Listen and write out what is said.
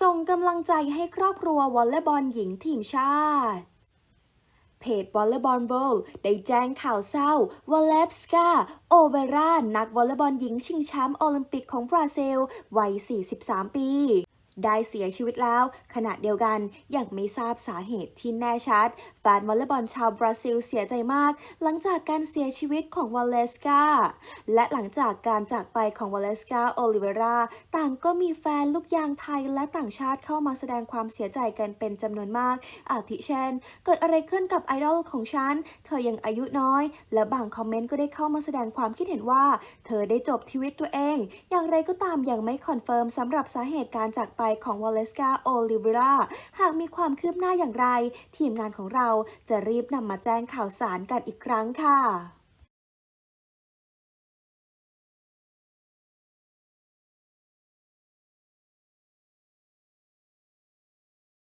ส่งกำลังใจให้ครอบครัววอลเลย์บอลหญิงทีมชาติ เพจวอลเลย์บอลเวิลได้แจ้งข่าวเศร้าวอลเลฟสกาโอเวรานักวอลเลย์บอลหญิงชิงแชมป์โอลิมปิกของบราซิล วัย 43 ปี ได้เสียชีวิตแล้ว ขณะเดียวกันยังไม่ทราบสาเหตุที่แน่ชัด แฟนวอลเลย์บอลชาวบราซิลเสียใจมาก หลังจากการเสียชีวิตของวอลเลสกาและหลังจากการจากไปของวอลเลสกาโอลิเวราต่างก็มีแฟนลูกยางไทยและต่างชาติเข้ามาแสดงความเสียใจกันเป็นจำนวนมาก อาทิเช่น เกิดอะไรขึ้นกับไอดอลของฉัน เธอยังอายุน้อย และบางคอมเมนต์ก็ได้เข้ามาแสดงความคิดเห็นว่า เธอได้จบชีวิตตัวเอง อย่างไรก็ตามยังไม่คอนเฟิร์มสำหรับสาเหตุการจากไปของวอลเลสกาโอลิเวราหากมีความคืบหน้าอย่างไร ทีมงานของเราจะรีบนำมาแจ้งข่าวสารกันอีกครั้งค่ะ